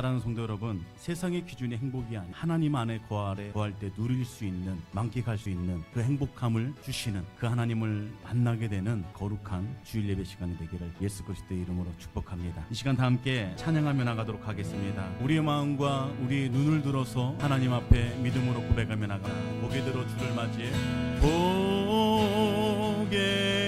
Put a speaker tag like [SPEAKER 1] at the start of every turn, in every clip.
[SPEAKER 1] 사랑하는 성도 여러분, 세상의 기준이 행복이 아니 하나님 안에 거하래 거할 때 누릴 수 있는 만끽할 수 있는 그 행복함을 주시는 그 하나님을 만나게 되는 거룩한 주일 예배 시간이 되기를 예수 그리스도의 이름으로 축복합니다. 이 시간 다 함께 찬양하며 나가도록 하겠습니다. 우리의 마음과 우리의 눈을 들어서 하나님 앞에 믿음으로 고백하며 나가 고개 들어 주를 맞이해 고개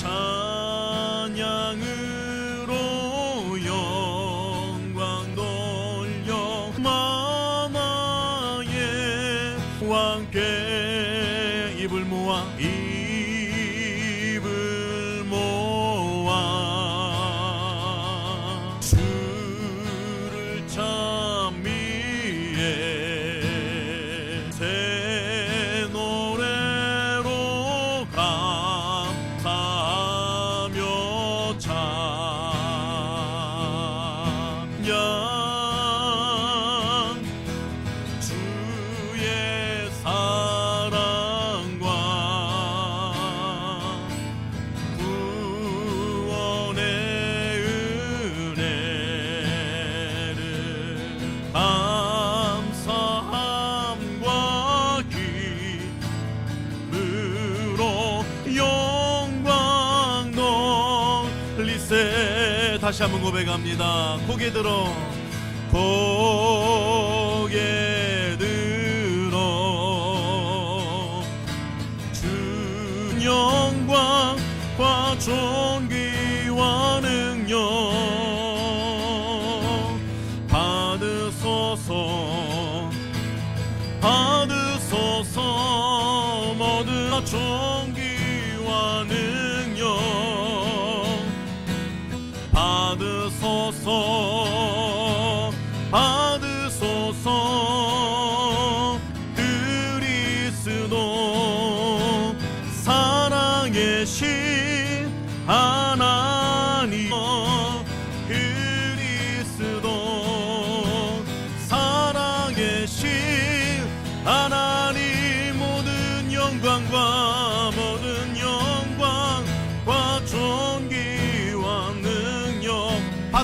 [SPEAKER 1] 찬양으 다시 한번 고백합니다. 고개 들어. 고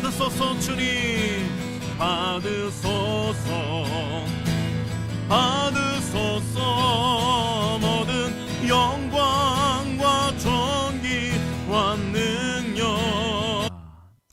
[SPEAKER 1] 받으소서 주님. 받으소서. 받으소서. 모든 영광과 존귀와 능력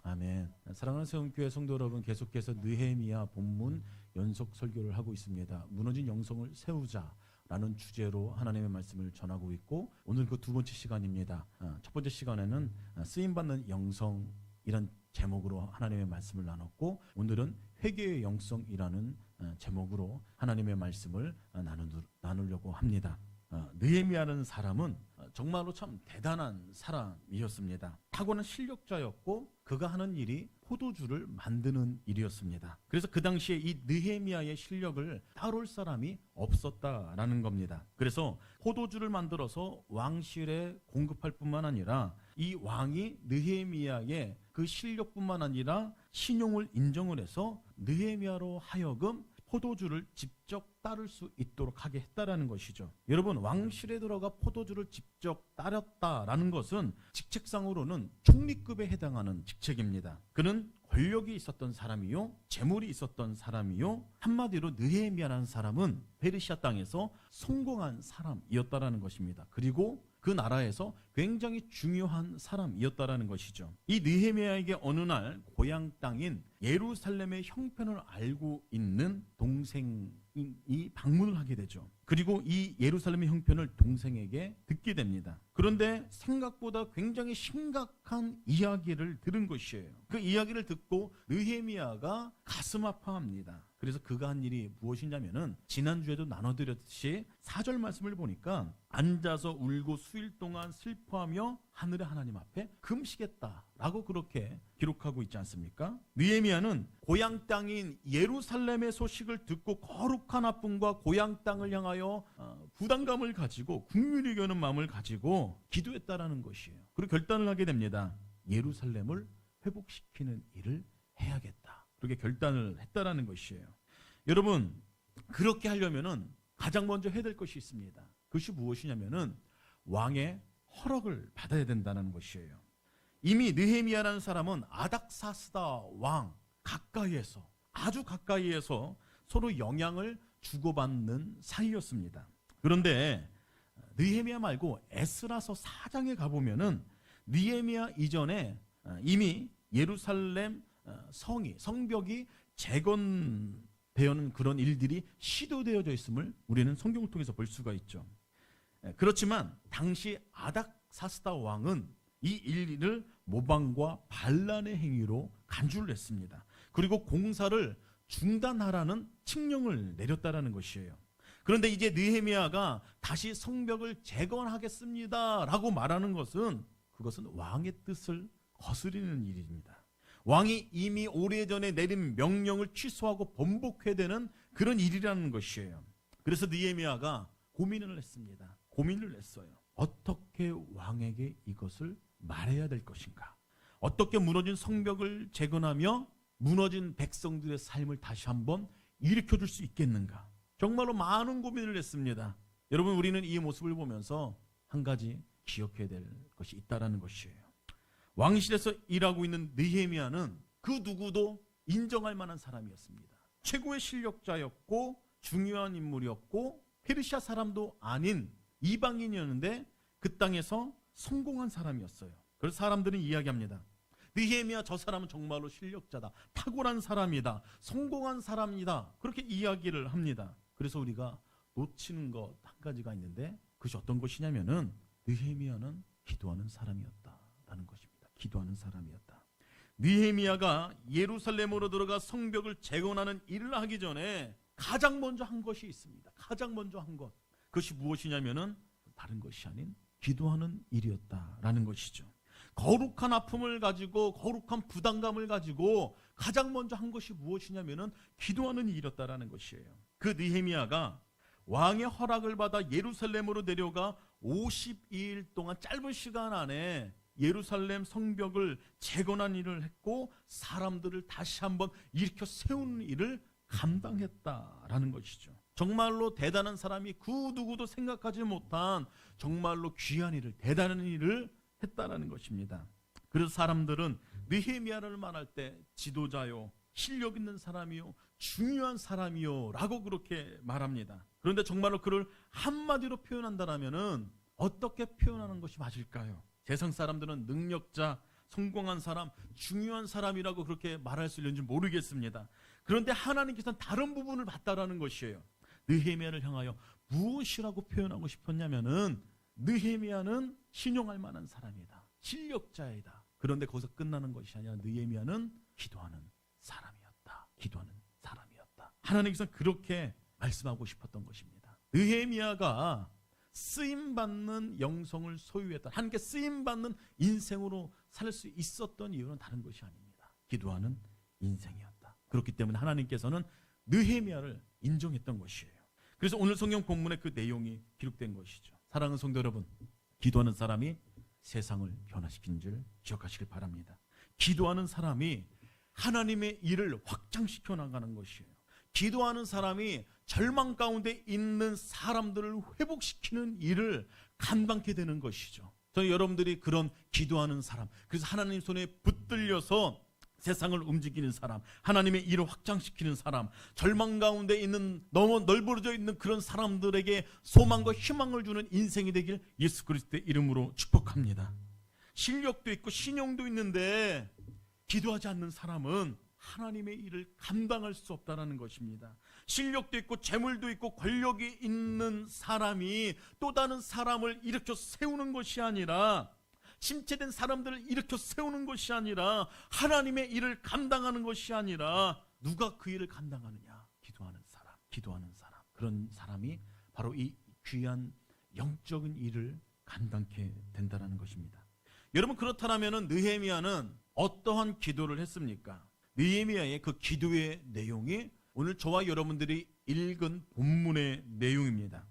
[SPEAKER 1] 아멘. 사랑하는 세움교회 성도 여러분 계속해서 느헤미야 본문 연속 설교를 하고 있습니다. 무너진 영성을 세우자 라는 주제로 하나님의 말씀을 전하고 있고 오늘 그 두 번째 시간입니다. 아, 첫 번째 시간에는 아, 쓰임 받는 영성이란 제목으로 하나님의 말씀을 나눴고 오늘은 회개의 영성이라는 어, 제목으로 하나님의 말씀을 어, 나누, 나누려고 합니다. 어, 느헤미야라는 사람은 어, 정말로 참 대단한 사람이었습니다. 타고난 실력자였고 그가 하는 일이 포도주를 만드는 일이었습니다. 그래서 그 당시에 이 느헤미야의 실력을 따라올 사람이 없었다라는 겁니다. 그래서 포도주를 만들어서 왕실에 공급할 뿐만 아니라 이 왕이 느헤미야의 그 실력뿐만 아니라 신용을 인정을 해서 느헤미야로 하여금 포도주를 직접 따를 수 있도록 하게 했다라는 것이죠. 여러분 왕실에 들어가 포도주를 직접 따렸다라는 것은 직책상으로는 총리급에 해당하는 직책입니다. 그는 권력이 있었던 사람이요, 재물이 있었던 사람이요, 한마디로 느헤미야라는 사람은 페르시아 땅에서 성공한 사람이었다라는 것입니다. 그리고 그 나라에서 굉장히 중요한 사람이었다라는 것이죠. 이 느헤미야에게 어느 날 고향 땅인 예루살렘의 형편을 알고 있는 동생이 방문을 하게 되죠. 그리고 이 예루살렘의 형편을 동생에게 듣게 됩니다. 그런데 생각보다 굉장히 심각한 이야기를 들은 것이에요. 그 이야기를 듣고 느헤미야가 가슴 아파합니다. 그래서 그가 한 일이 무엇이냐면은 지난주에도 나눠드렸듯이 사절 말씀을 보니까 앉아서 울고 수일 동안 슬퍼하며 하늘의 하나님 앞에 금시겠다라고 그렇게 기록하고 있지 않습니까? 느헤미야는 고향 땅인 예루살렘의 소식을 듣고 거룩한 아픔과 고향 땅을 향하여 어, 부담감을 가지고 국민이 겨는 마음을 가지고 기도했다라는 것이에요. 그리고 결단을 하게 됩니다. 예루살렘을 회복시키는 일을 해야겠다. 그렇게 결단을 했다라는 것이에요. 여러분 그렇게 하려면은 가장 먼저 해야 될 것이 있습니다. 그것이 무엇이냐면은 왕의 허락을 받아야 된다는 것이에요. 이미 느헤미야라는 사람은 아닥사스다 왕 가까이에서 아주 가까이에서 서로 영향을 주고받는 사이였습니다. 그런데 느헤미야 말고 에스라서 4장에 가보면은 느헤미야 이전에 어, 이미 예루살렘 어, 성이 성벽이 재건되는 그런 일들이 시도되어져 있음을 우리는 성경을 통해서 볼 수가 있죠. 예, 그렇지만 당시 아닥사스다 왕은 이 일을 모방과 반란의 행위로 간주를 했습니다. 그리고 공사를 중단하라는 칙령을 내렸다라는 것이에요. 그런데 이제 느헤미야가 다시 성벽을 재건하겠습니다라고 말하는 것은 그것은 왕의 뜻을 거스리는 일입니다. 왕이 이미 오래전에 내린 명령을 취소하고 번복해야 되는 그런 일이라는 것이에요. 그래서 느헤미야가 고민을 했습니다. 고민을 했어요. 어떻게 왕에게 이것을 말해야 될 것인가? 어떻게 무너진 성벽을 재건하며 무너진 백성들의 삶을 다시 한번 일으켜 줄 수 있겠는가? 정말로 많은 고민을 했습니다. 여러분 우리는 이 모습을 보면서 한 가지 기억해야 될 것이 있다라는 것이에요. 왕실에서 일하고 있는 느헤미야는 그 누구도 인정할 만한 사람이었습니다. 최고의 실력자였고 중요한 인물이었고 페르시아 사람도 아닌 이방인이었는데 그 땅에서 성공한 사람이었어요. 그래서 사람들은 이야기합니다. 느헤미야 저 사람은 정말로 실력자다. 탁월한 사람이다. 성공한 사람이다. 그렇게 이야기를 합니다. 그래서 우리가 놓치는 것 한 가지가 있는데 그것이 어떤 것이냐면은 느헤미야는 기도하는 사람이었다라는 것입니다. 기도하는 사람이었다. 느헤미야가 예루살렘으로 들어가 성벽을 재건하는 일을 하기 전에 가장 먼저 한 것이 있습니다. 가장 먼저 한 것. 그것이 무엇이냐면은 다른 것이 아닌 기도하는 일이었다라는 것이죠. 거룩한 아픔을 가지고 거룩한 부담감을 가지고 가장 먼저 한 것이 무엇이냐면은 기도하는 일이었다라는 것이에요. 그 느헤미야가 왕의 허락을 받아 예루살렘으로 내려가 52일 동안 짧은 시간 안에 예루살렘 성벽을 재건한 일을 했고 사람들을 다시 한번 일으켜 세우는 일을 감당했다라는 것이죠. 정말로 대단한 사람이 그 누구도 생각하지 못한 정말로 귀한 일을 대단한 일을 했다라는 것입니다. 그래서 사람들은 느헤미야를 말할 때 지도자요, 실력 있는 사람이요, 중요한 사람이요라고 그렇게 말합니다. 그런데 정말로 그를 한마디로 표현한다라면은 어떻게 표현하는 것이 맞을까요? 세상 사람들은 능력자, 성공한 사람, 중요한 사람이라고 그렇게 말할 수 있는지 모르겠습니다. 그런데 하나님께서는 다른 부분을 봤다라는 것이에요. 느헤미야를 향하여 무엇이라고 표현하고 싶었냐면은 느헤미야는 신용할 만한 사람이다. 실력자이다. 그런데 거기서 끝나는 것이 아니라 느헤미야는 기도하는 사람이었다. 기도하는 사람이었다. 하나님께서는 그렇게 말씀하고 싶었던 것입니다. 느헤미야가 쓰임 받는 영성을 소유했다. 하나님께 쓰임 받는 인생으로 살 수 있었던 이유는 다른 것이 아닙니다. 기도하는 인생이었다. 그렇기 때문에 하나님께서는 느헤미야를 인정했던 것이에요. 그래서 오늘 성경 본문에 그 내용이 기록된 것이죠. 사랑하는 성도 여러분, 기도하는 사람이 세상을 변화시킨 줄 기억하시길 바랍니다. 기도하는 사람이 하나님의 일을 확장시켜 나가는 것이에요. 기도하는 사람이 절망 가운데 있는 사람들을 회복시키는 일을 감당케 되는 것이죠. 저는 여러분들이 그런 기도하는 사람, 그래서 하나님 손에 붙들려서 세상을 움직이는 사람, 하나님의 일을 확장시키는 사람, 절망 가운데 있는 너무 넓어져 있는 그런 사람들에게 소망과 희망을 주는 인생이 되길 예수 그리스도의 이름으로 축복합니다. 실력도 있고 신용도 있는데 기도하지 않는 사람은 하나님의 일을 감당할 수 없다라는 것입니다. 실력도 있고 재물도 있고 권력이 있는 사람이 또 다른 사람을 일으켜 세우는 것이 아니라 심체된 사람들을 일으켜 세우는 것이 아니라 하나님의 일을 감당하는 것이 아니라 누가 그 일을 감당하느냐? 기도하는 사람. 그런 사람이 바로 이 귀한 영적인 일을 감당케 된다라는 것입니다. 여러분 그렇다면은 느헤미야는 어떠한 기도를 했습니까? 느헤미야의 그 기도의 내용이 오늘 저와 여러분들이 읽은 본문의 내용입니다.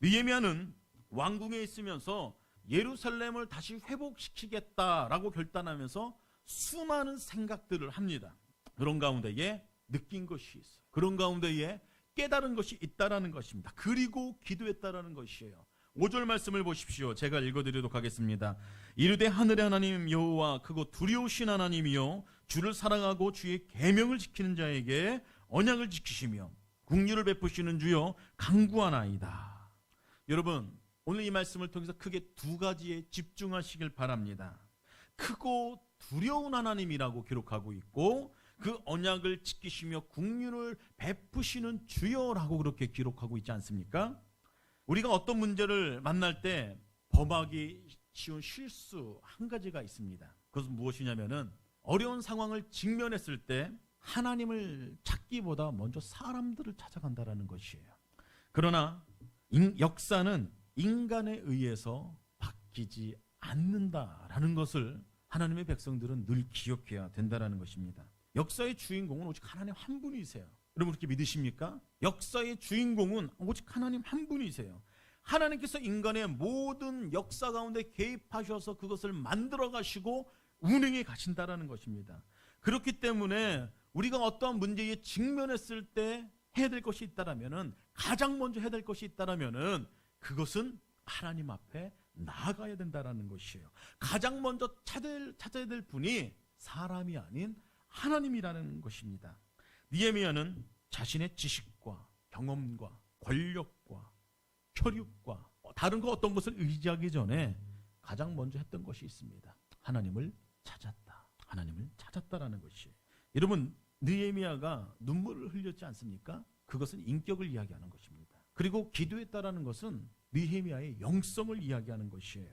[SPEAKER 1] 느헤미야는 왕궁에 있으면서 예루살렘을 다시 회복시키겠다라고 결단하면서 수많은 생각들을 합니다. 그런 가운데에 느낀 것이 있어요. 그런 가운데에 깨달은 것이 있다라는 것입니다. 그리고 기도했다라는 것이에요. 5절 말씀을 보십시오. 제가 읽어드리도록 하겠습니다. 이르되 하늘의 하나님 여호와 크고 두려우신 하나님이요 주를 사랑하고 주의 계명을 지키는 자에게 언약을 지키시며 국류를 베푸시는 주여 강구하나이다. 여러분 오늘 이 말씀을 통해서 크게 두 가지에 집중하시길 바랍니다. 크고 두려운 하나님이라고 기록하고 있고 그 언약을 지키시며 국륜을 베푸시는 주여라고 그렇게 기록하고 있지 않습니까? 우리가 어떤 문제를 만날 때 범하기 쉬운 실수 한 가지가 있습니다. 그것은 무엇이냐면은 어려운 상황을 직면했을 때 하나님을 찾기보다 먼저 사람들을 찾아간다라는 것이에요. 그러나 인- 역사는 인간에 의해서 바뀌지 않는다라는 것을 하나님의 백성들은 늘 기억해야 된다라는 것입니다. 역사의 주인공은 오직 하나님 한 분이세요. 여러분 그렇게 믿으십니까? 역사의 주인공은 오직 하나님 한 분이세요. 하나님께서 인간의 모든 역사 가운데 개입하셔서 그것을 만들어 가시고 운행해 가신다라는 것입니다. 그렇기 때문에 우리가 어떠한 문제에 직면했을 때 해야 될 것이 있다라면은 가장 먼저 해야 될 것이 있다라면은 그것은 하나님 앞에 나아가야 된다라는 것이에요. 가장 먼저 찾을, 찾아야 될 분이 사람이 아닌 하나님이라는 것입니다. 니에미아는 자신의 지식과 경험과 권력과 혈육과 다른 거 어떤 것을 의지하기 전에 가장 먼저 했던 것이 있습니다. 하나님을 찾았다. 하나님을 찾았다라는 것이에요. 여러분 느헤미야가 눈물을 흘렸지 않습니까? 그것은 인격을 이야기하는 것입니다. 그리고 기도했다라는 것은 느헤미야의 영성을 이야기하는 것이에요.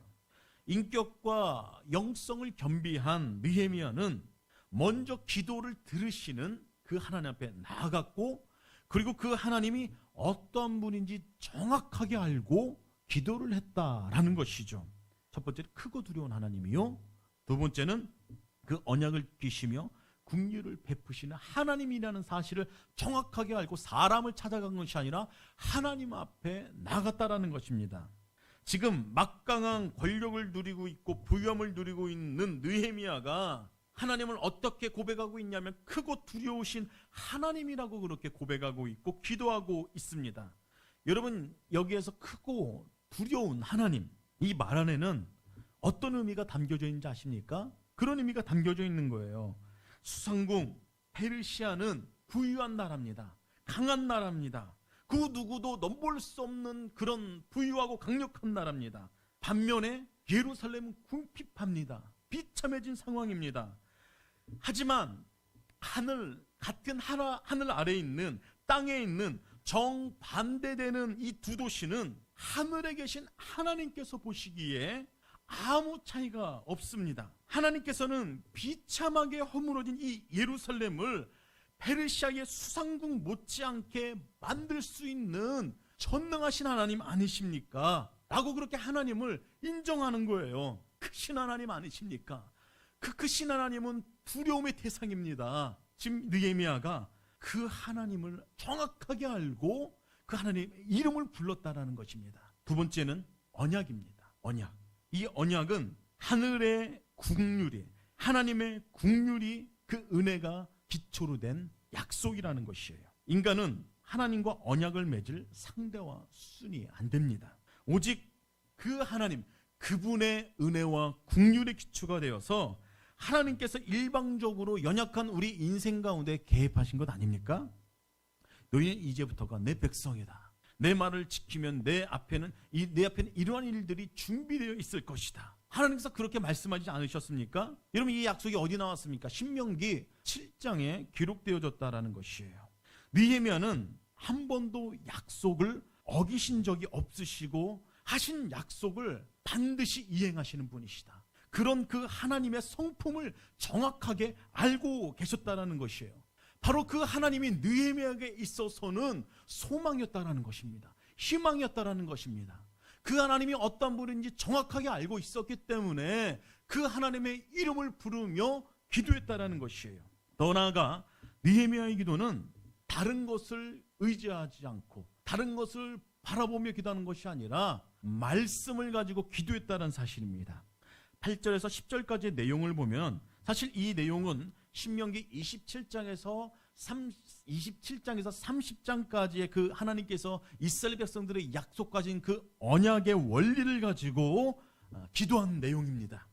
[SPEAKER 1] 인격과 영성을 겸비한 느헤미야는 먼저 기도를 들으시는 그 하나님 앞에 나아갔고 그리고 그 하나님이 어떤 분인지 정확하게 알고 기도를 했다라는 것이죠. 첫 번째는 크고 두려운 하나님이요. 두 번째는 그 언약을 끼시며 국류를 베푸시는 하나님이라는 사실을 정확하게 알고 사람을 찾아간 것이 아니라 하나님 앞에 나갔다라는 것입니다. 지금 막강한 권력을 누리고 있고 부염을 누리고 있는 느헤미야가 하나님을 어떻게 고백하고 있냐면 크고 두려우신 하나님이라고 그렇게 고백하고 있고 기도하고 있습니다. 여러분 여기에서 크고 두려운 하나님 이 말 안에는 어떤 의미가 담겨져 있는지 아십니까? 그런 의미가 담겨져 있는 거예요. 수상궁 페르시아는 부유한 나라입니다. 강한 나라입니다. 그 누구도 넘볼 수 없는 그런 부유하고 강력한 나라입니다. 반면에 예루살렘은 궁핍합니다. 비참해진 상황입니다. 하지만 하늘 같은 하나, 하늘 아래에 있는 땅에 있는 정반대되는 이 두 도시는 하늘에 계신 하나님께서 보시기에 아무 차이가 없습니다. 하나님께서는 비참하게 허물어진 이 예루살렘을 페르시아의 수상궁 못지않게 만들 수 있는 전능하신 하나님 아니십니까? 라고 그렇게 하나님을 인정하는 거예요. 크신 하나님 아니십니까? 그 크신 하나님은 두려움의 대상입니다. 지금 느헤미야가 그 하나님을 정확하게 알고 그 하나님의 이름을 불렀다라는 것입니다. 두 번째는 언약입니다. 언약. 이 언약은 하늘의 국률이 하나님의 국률이 그 은혜가 기초로 된 약속이라는 것이에요. 인간은 하나님과 언약을 맺을 상대와 순이 안 됩니다. 오직 그 하나님, 그분의 은혜와 국률의 기초가 되어서 하나님께서 일방적으로 연약한 우리 인생 가운데 개입하신 것 아닙니까? 너희는 이제부터가 내 백성이다. 내 말을 지키면 내 앞에는 이, 내 앞에는 이러한 일들이 준비되어 있을 것이다. 하나님께서 그렇게 말씀하지 않으셨습니까? 여러분 이 약속이 어디 나왔습니까? 신명기 7장에 기록되어졌다라는 것이에요. 느헤미야는 한 번도 약속을 어기신 적이 없으시고 하신 약속을 반드시 이행하시는 분이시다. 그런 그 하나님의 성품을 정확하게 알고 계셨다라는 것이에요. 바로 그 하나님이 느헤미야에게 있어서는 소망이었다라는 것입니다. 희망이었다라는 것입니다. 그 하나님이 어떤 분인지 정확하게 알고 있었기 때문에 그 하나님의 이름을 부르며 기도했다라는 것이에요. 더 나아가 느헤미야의 기도는 다른 것을 의지하지 않고 다른 것을 바라보며 기도하는 것이 아니라 말씀을 가지고 기도했다는 사실입니다. 8절에서 10절까지의 내용을 보면 사실 이 내용은 신명기 27장에서 27장에서 30장까지의 그 하나님께서 이스라엘 백성들의 약속 가진 그 언약의 원리를 가지고 어, 기도한 내용입니다.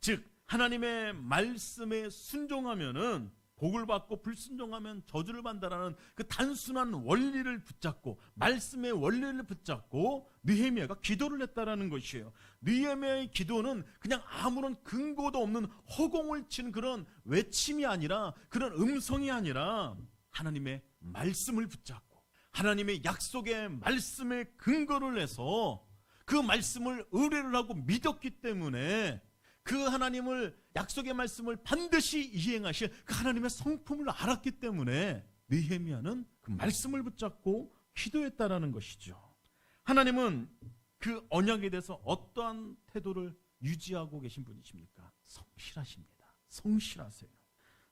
[SPEAKER 1] 즉 하나님의 말씀에 순종하면은 복을 받고 불순종하면 저주를 받는다라는 그 단순한 원리를 붙잡고 말씀의 원리를 붙잡고 느헤미야가 기도를 했다라는 것이에요. 느헤미야의 기도는 그냥 아무런 근거도 없는 허공을 친 그런 외침이 아니라 그런 음성이 아니라 하나님의 말씀을 붙잡고 하나님의 약속의 말씀에 근거를 해서 그 말씀을 의뢰를 하고 믿었기 때문에 그 하나님을 약속의 말씀을 반드시 이행하실 그 하나님의 성품을 알았기 때문에 느헤미야는 그 말씀을 붙잡고 기도했다라는 것이죠. 하나님은 그 언약에 대해서 어떠한 태도를 유지하고 계신 분이십니까? 성실하십니다. 성실하세요.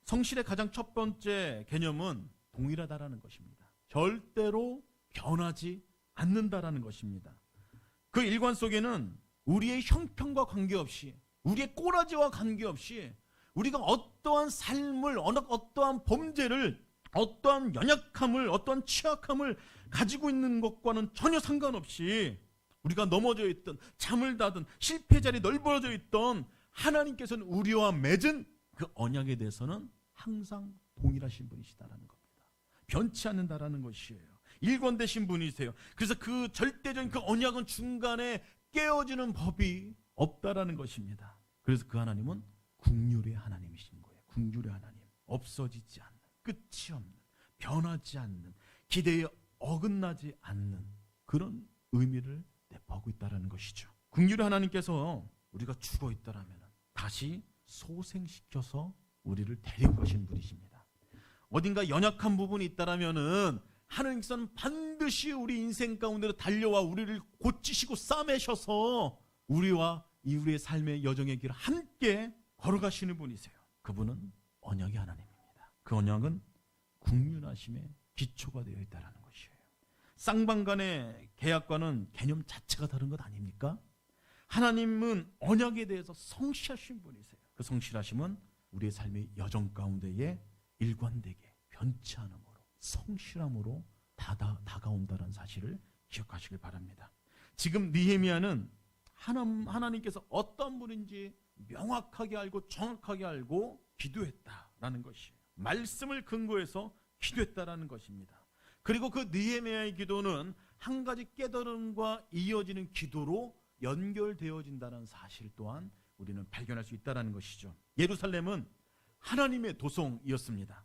[SPEAKER 1] 성실의 가장 첫 번째 개념은 동일하다라는 것입니다. 절대로 변하지 않는다라는 것입니다. 그 일관 속에는 우리의 형편과 관계없이 우리의 꼬라지와 관계없이 우리가 어떠한 삶을 어떠한 범죄를 어떠한 연약함을 어떠한 취약함을 가지고 있는 것과는 전혀 상관없이 우리가 넘어져 있던 잠을 자든 실패 자리 넓어져 있던 하나님께서는 우리와 맺은 그 언약에 대해서는 항상 동일하신 분이시다라는 겁니다. 변치 않는다라는 것이에요. 일관되신 분이세요. 그래서 그 절대적인 그 언약은 중간에 깨어지는 법이 없다라는 것입니다. 그래서 그 하나님은 국률의 하나님이신 거예요. 국률의 하나님. 없어지지 않는, 끝이 없는, 변하지 않는, 기대에 어긋나지 않는 그런 의미를 내포하고 있다는 것이죠. 국률의 하나님께서 우리가 죽어 있다라면 다시 소생시켜서 우리를 데리고 가신 분이십니다. 어딘가 연약한 부분이 있다라면은 하나님께서는 반드시 우리 인생 가운데로 달려와 우리를 고치시고 싸매셔서 우리와 이 우리의 삶의 여정의 길을 함께 걸어가시는 분이세요. 그분은 언약의 하나님입니다. 그 언약은 국륜하심의 기초가 되어 있다는 것이에요. 쌍방 간의 계약과는 개념 자체가 다른 것 아닙니까? 하나님은 언약에 대해서 성실하신 분이세요. 그 성실하심은 우리의 삶의 여정 가운데에 일관되게 변치 않음으로 성실함으로 다다, 다가온다는 사실을 기억하시길 바랍니다. 지금 니헤미야는 하나님, 하나님께서 어떤 분인지 명확하게 알고 정확하게 알고 기도했다라는 것이에요. 말씀을 근거해서 기도했다라는 것입니다. 그리고 그 느헤미야의 기도는 한 가지 깨달음과 이어지는 기도로 연결되어진다는 사실 또한 우리는 발견할 수 있다는 것이죠. 예루살렘은 하나님의 도성이었습니다.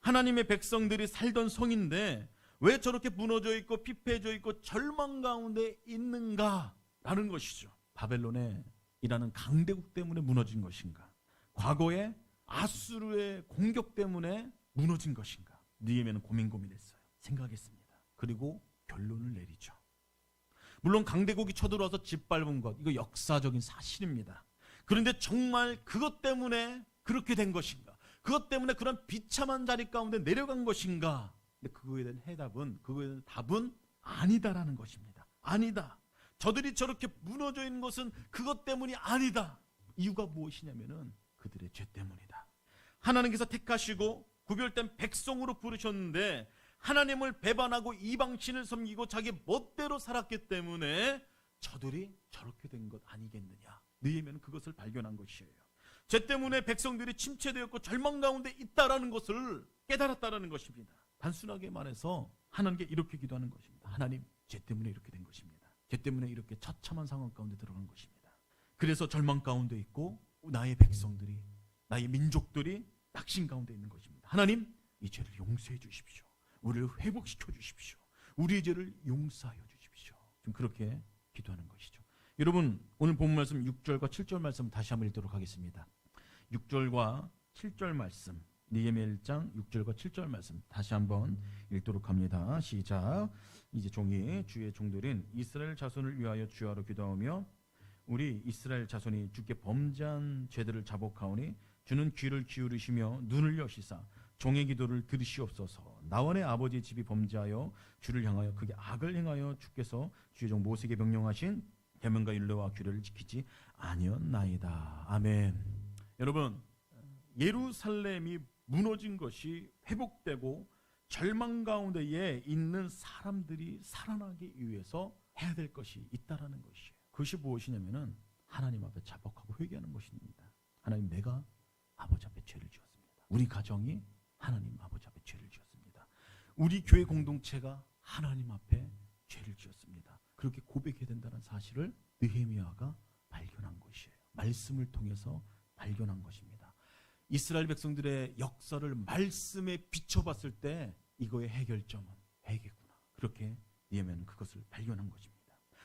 [SPEAKER 1] 하나님의 백성들이 살던 성인데 왜 저렇게 무너져 있고 피폐해져 있고 절망 가운데 있는가라는 것이죠. 바벨론의 이라는 강대국 때문에 무너진 것인가? 과거에 아수르의 공격 때문에 무너진 것인가? 느헤미야는 고민 고민했어요. 생각했습니다. 그리고 결론을 내리죠. 물론 강대국이 쳐들어와서 짓밟은 것 이거 역사적인 사실입니다. 그런데 정말 그것 때문에 그렇게 된 것인가? 그것 때문에 그런 비참한 자리 가운데 내려간 것인가? 근데 그거에 대한 해답은 그거에 대한 답은 아니다라는 것입니다. 아니다. 저들이 저렇게 무너져 있는 것은 그것 때문이 아니다. 이유가 무엇이냐면은 그들의 죄 때문이다. 하나님께서 택하시고 구별된 백성으로 부르셨는데 하나님을 배반하고 이방신을 섬기고 자기 멋대로 살았기 때문에 저들이 저렇게 된 것 아니겠느냐. 느헤미야는 그것을 발견한 것이에요. 죄 때문에 백성들이 침체되었고 절망 가운데 있다라는 것을 깨달았다라는 것입니다. 단순하게 말해서 하나님께 이렇게 기도하는 것입니다. 하나님, 죄 때문에 이렇게 된 것입니다. 죄 때문에 이렇게 처참한 상황 가운데 들어간 것입니다. 그래서 절망 가운데 있고 나의 백성들이 나의 민족들이 낙심 가운데 있는 것입니다. 하나님, 이 죄를 용서해 주십시오. 우리를 회복시켜 주십시오. 우리의 죄를 용서하여 주십시오. 좀 그렇게 기도하는 것이죠. 여러분, 오늘 본 말씀 6절과 7절 말씀 다시 한번 읽도록 하겠습니다. 6절과 7절 말씀 니에미야 1장 6절과 7절 말씀 다시 한번 읽도록 합니다. 시작. 이제 종이 주의 종들인 이스라엘 자손을 위하여 주하로 기도하며 우리 이스라엘 자손이 주께 범죄한 죄들을 자복하오니 주는 귀를 기울이시며 눈을 여시사 종의 기도를 들으시옵소서. 나원의 아버지 집이 범죄하여 주를 향하여 크게 악을 행하여 주께서 주의 종 모세에게 명령하신 계명과 율례와 규례를 지키지 아니었나이다. 아멘. 여러분 예루살렘이 무너진 것이 회복되고 절망 가운데에 있는 사람들이 살아나기 위해서 해야 될 것이 있다라는 것이에요. 그것이 무엇이냐면은 하나님 앞에 자복하고 회개하는 것입니다. 하나님 내가 아버지 앞에 죄를 지었습니다. 우리 가정이 하나님 아버지 앞에 죄를 지었습니다. 우리 교회 공동체가 하나님 앞에 죄를 지었습니다. 그렇게 고백해야 된다는 사실을 느헤미야가 발견한 것이에요. 말씀을 통해서 발견한 것입니다. 이스라엘 백성들의 역사를 말씀에 비춰봤을 때 이거의 해결점은 회개구나. 그렇게 니에미야는 그것을 발견한 것입니다.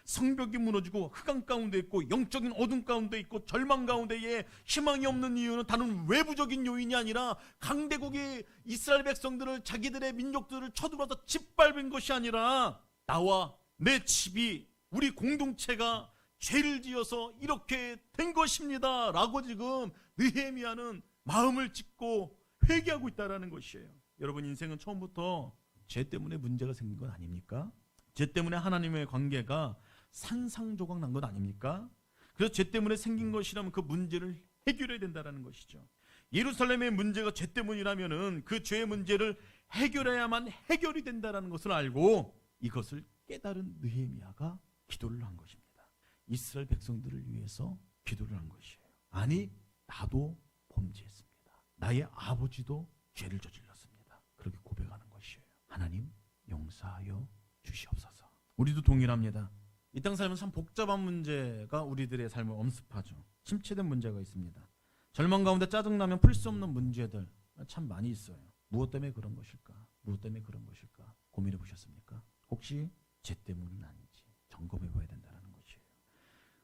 [SPEAKER 1] 성벽이 무너지고 흑암 가운데 있고 영적인 어둠 가운데 있고 절망 가운데에 희망이 없는 이유는 다른 외부적인 요인이 아니라 강대국이 이스라엘 백성들을 자기들의 민족들을 쳐들어서 짓밟은 것이 아니라 나와 내 집이 우리 공동체가 죄를 지어서 이렇게 된 것입니다. 라고 지금 느헤미야는 마음을 찢고 회개하고 있다라는 것이에요. 여러분 인생은 처음부터 죄 때문에 문제가 생긴 건 아닙니까? 죄 때문에 하나님의 관계가 산상조각 난것 아닙니까? 그래서 죄 때문에 생긴 것이라면 그 문제를 해결해야 된다라는 것이죠. 예루살렘의 문제가 죄 때문이라면은 그 죄의 문제를 해결해야만 해결이 된다라는 것을 알고 이것을 깨달은 느헤미야가 기도를 한 것입니다. 이스라엘 백성들을 위해서 기도를 한 것이에요. 아니 나도 범죄했습니다. 나의 아버지도 죄를 저질렀습니다. 그렇게 고백하는 것이에요. 하나님 용서하여 주시옵소서. 우리도 동일합니다. 이땅 살면 참 복잡한 문제가 우리들의 삶을 엄습하죠. 침체된 문제가 있습니다. 절망 가운데 짜증나면 풀 수 없는 문제들 참 많이 있어요. 무엇 때문에 그런 것일까? 무엇 때문에 그런 것일까? 고민해 보셨습니까? 혹시 죄 때문은 아닌지 점검해 봐야 것이에요.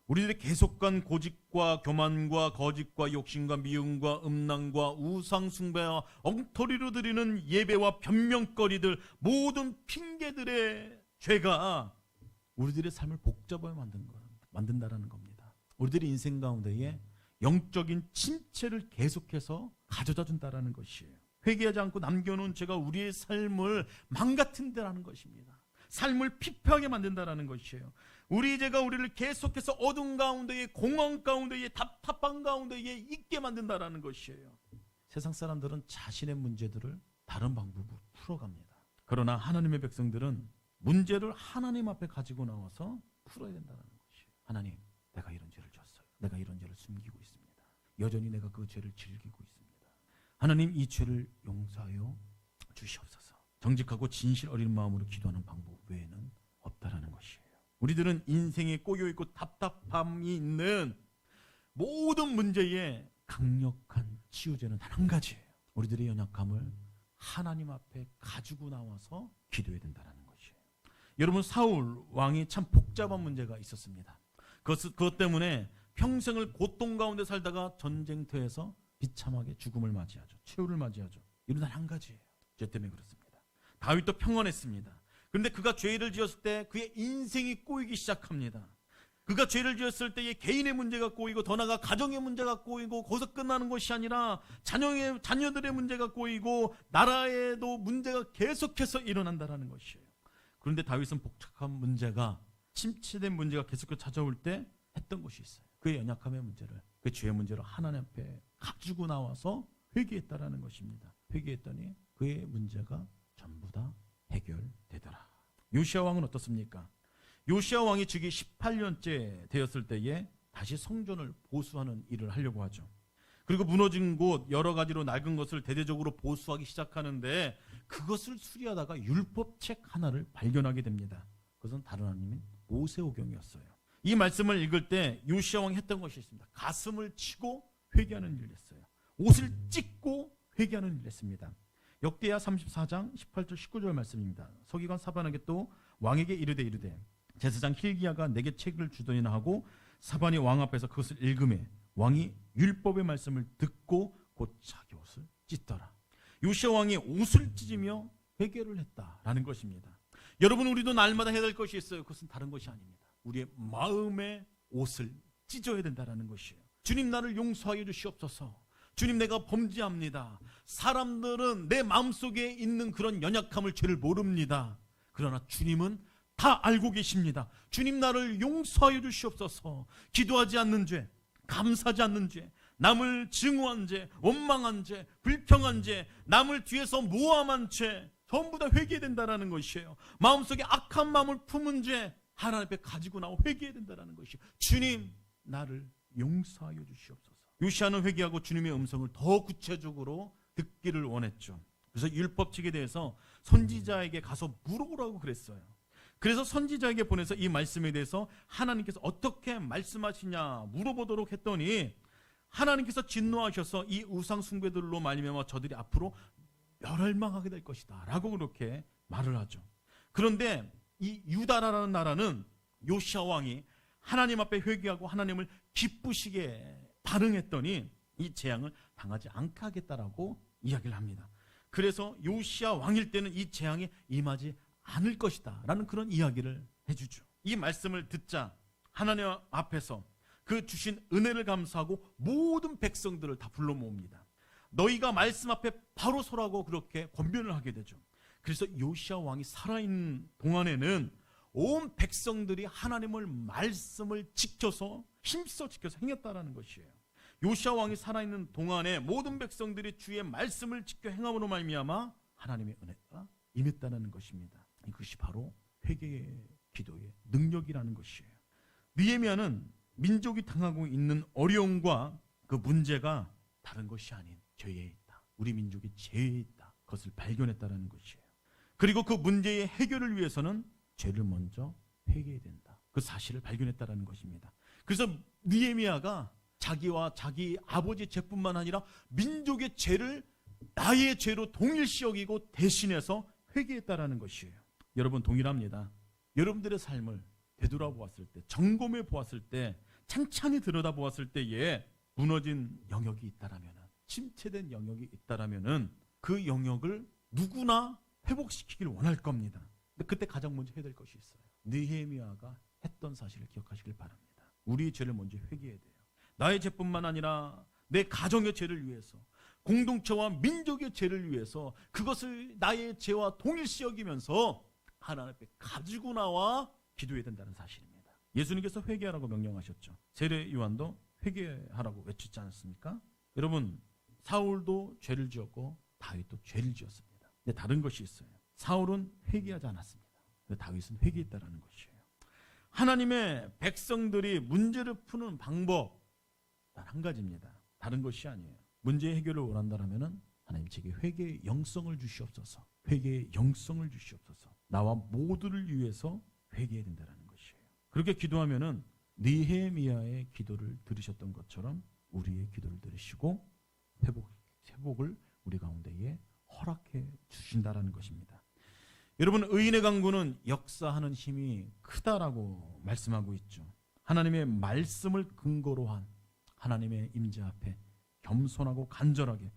[SPEAKER 1] 우리들의 계속한 고집과 교만과 거짓과 욕심과 미움과 음란과 우상 숭배와 엉터리로 드리는 예배와 변명거리들 모든 핑계들의 죄가 우리들의 삶을 복잡하게 만든 거, 만든다라는 겁니다. 우리들의 인생 가운데에 영적인 침체를 계속해서 가져다 준다라는 것이에요. 회개하지 않고 남겨놓은 죄가 우리의 삶을 망가뜨린다라는 것입니다. 삶을 피폐하게 만든다라는 것이에요. 우리 죄가 우리를 계속해서 어둠 가운데에 공허 가운데에 답답한 가운데에 있게 만든다라는 것이에요. 세상 사람들은 자신의 문제들을 다른 방법으로 풀어갑니다. 그러나 하나님의 백성들은 문제를 하나님 앞에 가지고 나와서 풀어야 된다는 것이에요. 하나님, 내가 이런 죄를 졌어요. 내가 이런 죄를 숨기고 있습니다. 여전히 내가 그 죄를 즐기고 있습니다. 하나님 이 죄를 용서하여 주시옵소서. 정직하고 진실 어린 마음으로 기도하는 방법 외에는 없다라는 것이에요. 우리들은 인생에 꼬여 있고 답답함이 있는 모든 문제에 강력한 치유제는 단 한 가지예요. 우리들의 연약함을 하나님 앞에 가지고 나와서 기도해야 된다는 것이에요. 여러분 사울 왕이 참 복잡한 문제가 있었습니다. 그것, 그것 때문에 평생을 고통 가운데 살다가 전쟁터에서 비참하게 죽음을 맞이하죠. 최후를 맞이하죠. 이런 단한 가지예요. 죄 때문에 그렇습니다. 다윗도 평안했습니다. 그런데 그가 죄를 지었을 때 그의 인생이 꼬이기 시작합니다. 그가 죄를 지었을 때의 개인의 문제가 꼬이고 더 나아가 가정의 문제가 꼬이고 거기서 끝나는 것이 아니라 자녀의 자녀들의 문제가 꼬이고 나라에도 문제가 계속해서 일어난다라는 것이에요. 그런데 다윗은 복잡한 문제가 침체된 문제가 계속해서 찾아올 때 했던 것이 있어요. 그의 연약함의 문제를 그 죄의 문제를 하나님 앞에 가지고 나와서 회개했다라는 것입니다. 회개했더니 그의 문제가 전부 다 해결되더라. 요시아 왕은 어떻습니까? 요시아 왕이 즉위 18년째 되었을 때에 다시 성전을 보수하는 일을 하려고 하죠. 그리고 무너진 곳 여러 가지로 낡은 것을 대대적으로 보수하기 시작하는데 그것을 수리하다가 율법책 하나를 발견하게 됩니다. 그것은 다른 하나님인 모세오경이었어요. 이 말씀을 읽을 때 요시아 왕이 했던 것이 있습니다. 가슴을 치고 회개하는 일을 했어요. 옷을 찢고 회개하는 일을 했습니다. 역대하 34장 18절 19절 말씀입니다. 서기관 사반에게 또 왕에게 이르되 이르되 제사장 힐기야가 내게 책을 주더니나 하고 사반이 왕 앞에서 그것을 읽음에 왕이 율법의 말씀을 듣고 곧 자기 옷을 찢더라. 요시아 왕이 옷을 찢으며 회개를 했다라는 것입니다. 여러분 우리도 날마다 해야 될 것이 있어요. 그것은 다른 것이 아닙니다. 우리의 마음의 옷을 찢어야 된다라는 것이에요. 주님 나를 용서하여 주시옵소서. 주님 내가 범죄합니다. 사람들은 내 마음속에 있는 그런 연약함을 죄를 모릅니다. 그러나 주님은 다 알고 계십니다. 주님 나를 용서하여 주시옵소서. 기도하지 않는 죄, 감사하지 않는 죄, 남을 증오한 죄, 원망한 죄, 불평한 죄, 남을 뒤에서 모함한 죄 전부 다 회개해야 된다라는 것이에요. 마음속에 악한 마음을 품은 죄 하나님 앞에 가지고 나와 회개해야 된다라는 것이에요. 주님 나를 용서하여 주시옵소서. 요시아는 회개하고 주님의 음성을 더 구체적으로 듣기를 원했죠. 그래서 율법칙에 대해서 선지자에게 가서 물어보라고 그랬어요. 그래서 선지자에게 보내서 이 말씀에 대해서 하나님께서 어떻게 말씀하시냐 물어보도록 했더니 하나님께서 진노하셔서 이 우상 숭배들로 말미암아 저들이 앞으로 멸망하게 될 것이다라고 그렇게 말을 하죠. 그런데 이 유다라는 나라는 요시아 왕이 하나님 앞에 회개하고 하나님을 기쁘시게 반응했더니 이 재앙을 당하지 않게 하겠다라고 이야기를 합니다. 그래서 요시아 왕일 때는 이 재앙이 임하지 않을 것이다 라는 그런 이야기를 해주죠. 이 말씀을 듣자 하나님 앞에서 그 주신 은혜를 감사하고 모든 백성들을 다 불러 모읍니다. 너희가 말씀 앞에 바로 서라고 그렇게 권면을 하게 되죠. 그래서 요시아 왕이 살아있는 동안에는 온 백성들이 하나님을 말씀을 지켜서 힘써 지켜서 행했다라는 것이에요. 요시아 왕이 살아있는 동안에 모든 백성들이 주의 말씀을 지켜 행함으로 말미암아 하나님의 은혜가 임했다는 것입니다. 이것이 바로 회개의 기도의 능력이라는 것이에요. 느헤미야는 민족이 당하고 있는 어려움과 그 문제가 다른 것이 아닌 죄에 있다. 우리 민족이 죄에 있다. 그것을 발견했다는 것이에요. 그리고 그 문제의 해결을 위해서는 죄를 먼저 회개해야 된다. 그 사실을 발견했다는 것입니다. 그래서 느헤미야가 자기와 자기 아버지 죄뿐만 아니라 민족의 죄를 나의 죄로 동일시 여기고 대신해서 회개했다라는 것이에요. 여러분 동일합니다. 여러분들의 삶을 되돌아보았을 때, 점검해 보았을 때, 찬찬히 들여다보았을 때에 무너진 영역이 있다라면, 침체된 영역이 있다라면은 그 영역을 누구나 회복시키길 원할 겁니다. 근데 그때 가장 먼저 해야 될 것이 있어요. 느헤미야가 했던 사실을 기억하시길 바랍니다. 우리의 죄를 먼저 회개해야 돼요. 나의 죄뿐만 아니라 내 가정의 죄를 위해서 공동체와 민족의 죄를 위해서 그것을 나의 죄와 동일시 여기면서 하나님 앞에 가지고 나와 기도해야 된다는 사실입니다. 예수님께서 회개하라고 명령하셨죠. 세례 요한도 회개하라고 외치지 않았습니까? 여러분 사울도 죄를 지었고 다윗도 죄를 지었습니다. 근데 다른 것이 있어요. 사울은 회개하지 않았습니다. 근데 다윗은 회개했다라는 것이에요. 하나님의 백성들이 문제를 푸는 방법 단 한 가지입니다. 다른 것이 아니에요. 문제 해결을 원한다면은 하나님 제게 회개의 영성을 주시옵소서. 회개의 영성을 주시옵소서. 나와 모두를 위해서 회개해야 된다는 것이에요. 그렇게 기도하면은 느헤미야의 기도를 들으셨던 것처럼 우리의 기도를 들으시고 회복 회복을 우리 가운데에 허락해 주신다라는 것입니다. 여러분 의인의 강구는 역사하는 힘이 크다라고 말씀하고 있죠. 하나님의 말씀을 근거로 한 하나님의 임재 앞에 겸손하고 간절하게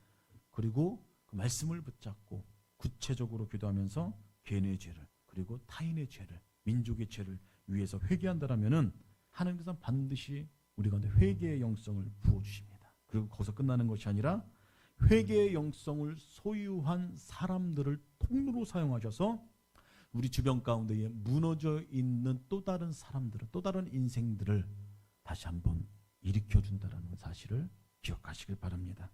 [SPEAKER 1] 그리고 그 말씀을 붙잡고 구체적으로 기도하면서 개인의 죄를 그리고 타인의 죄를 민족의 죄를 위해서 회개한다라면은 하나님께서 반드시 우리 가운데 회개의 영성을 부어 주십니다. 그리고 거기서 끝나는 것이 아니라 회개의 영성을 소유한 사람들을 통로로 사용하셔서 우리 주변 가운데에 무너져 있는 또 다른 사람들을 또 다른 인생들을 다시 한번 일으켜 준다라는 사실을 기억하시길 바랍니다.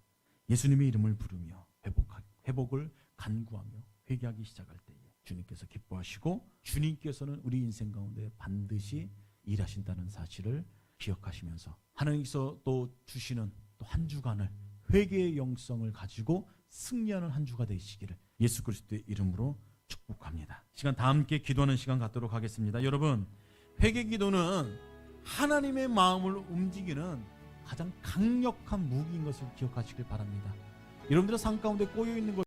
[SPEAKER 1] 예수님의 이름을 부르며 회복하, 회복을 간구하며 회개하기 시작할 때에 주님께서 기뻐하시고 주님께서는 우리 인생 가운데 반드시 일하신다는 사실을 기억하시면서 하나님께서 또 주시는 또 한 주간을 회개의 영성을 가지고 승리하는 한 주가 되시기를 예수 그리스도의 이름으로 축복합니다. 시간 다 함께 기도하는 시간 갖도록 하겠습니다. 여러분 회개 기도는 하나님의 마음을 움직이는 가장 강력한 무기인 것을 기억하시길 바랍니다. 여러분들의 삶 가운데 꼬여 있는 것